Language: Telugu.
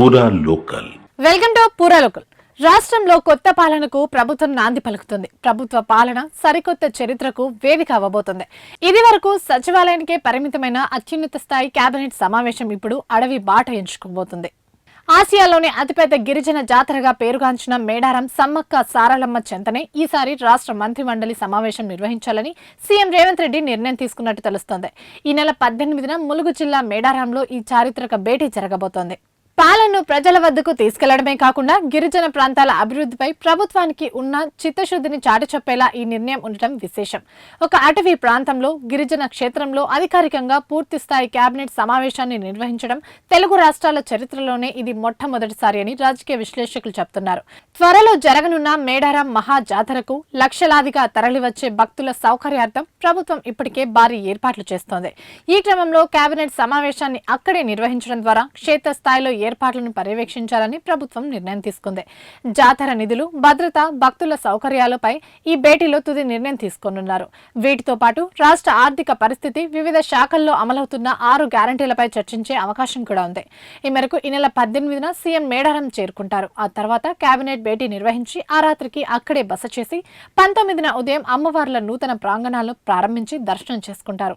పూరా లోకల్ వెల్కమ్ టు పూరాలోకల్ రాష్ట్రంలో కొత్త పాలనకు ప్రభుత్వం నాంది పలుకుతుంది. ప్రభుత్వ పాలన సరికొత్త చరిత్రకు వేదిక అవ్వబోతుంది. ఇది వరకు సచివాలయానికే పరిమితమైన అత్యున్నత స్థాయి కేబినెట్ సమావేశం ఇప్పుడు అడవి బాట ఎంచుకోబోతుంది. ఆసియాలోని అతిపెద్ద గిరిజన జాతరగా పేరుగాంచిన మేడారం సమ్మక్క సారలమ్మ చెంతనే ఈసారి రాష్ట్ర మంత్రిమండలి సమావేశం నిర్వహించాలని సీఎం రేవంత్ రెడ్డి నిర్ణయం తీసుకున్నట్టు తెలుస్తోంది. ఈ నెల పద్దెనిమిదిన ములుగు జిల్లా మేడారంలో ఈ చారిత్రక భేటీ జరగబోతోంది. పాలనను ప్రజల వద్దకు తీసుకెళ్ళడమే కాకుండా గిరిజన ప్రాంతాల అభివృద్ధిపై ప్రభుత్వానికి ఉన్న చిత్తశుద్ధిని చాటి చెప్పేలా ఈ నిర్ణయం ఉండటం విశేషం. ఒక అటవీ ప్రాంతంలో గిరిజన క్షేత్రంలో అధికారికంగా పూర్తి స్థాయి కేబినెట్ సమావేశాన్ని నిర్వహించడం తెలుగు రాష్ట్రాల చరిత్రలోనే ఇది మొట్టమొదటిసారి అని రాజకీయ విశ్లేషకులు చెబుతున్నారు త్వరలో జరగనున్న మేడారం మహా జాతరకు లక్షలాదిగా తరలివచ్చే భక్తుల సౌకర్యార్థం ప్రభుత్వం ఇప్పటికే భారీ ఏర్పాట్లు చేస్తోంది. ఈ క్రమంలో కేబినెట్ సమావేశాన్ని అక్కడే నిర్వహించడం ద్వారా క్షేత్రస్థాయిలో ఏర్పాట్లను పర్యవేక్షించాలని ప్రభుత్వం నిర్ణయం తీసుకుంది. జాతర నిధులు భద్రత భక్తుల సౌకర్యాలపై ఈ భేటీలో తుది నిర్ణయం తీసుకోనున్నారు. వీటితో పాటు రాష్ట్ర ఆర్థిక పరిస్థితి వివిధ శాఖల్లో అమలవుతున్న ఆరు గ్యారంటీలపై చర్చించే అవకాశం కూడా ఉంది. ఈ మేరకు ఈ నెల పద్దెనిమిదిన సీఎం మేడారం చేరుకుంటారు. ఆ తర్వాత కేబినెట్ భేటీ నిర్వహించి ఆ రాత్రికి అక్కడే బస చేసి పంతొమ్మిదిన ఉదయం అమ్మవార్ల నూతన ప్రాంగణాలను ప్రారంభించి దర్శనం చేసుకుంటారు.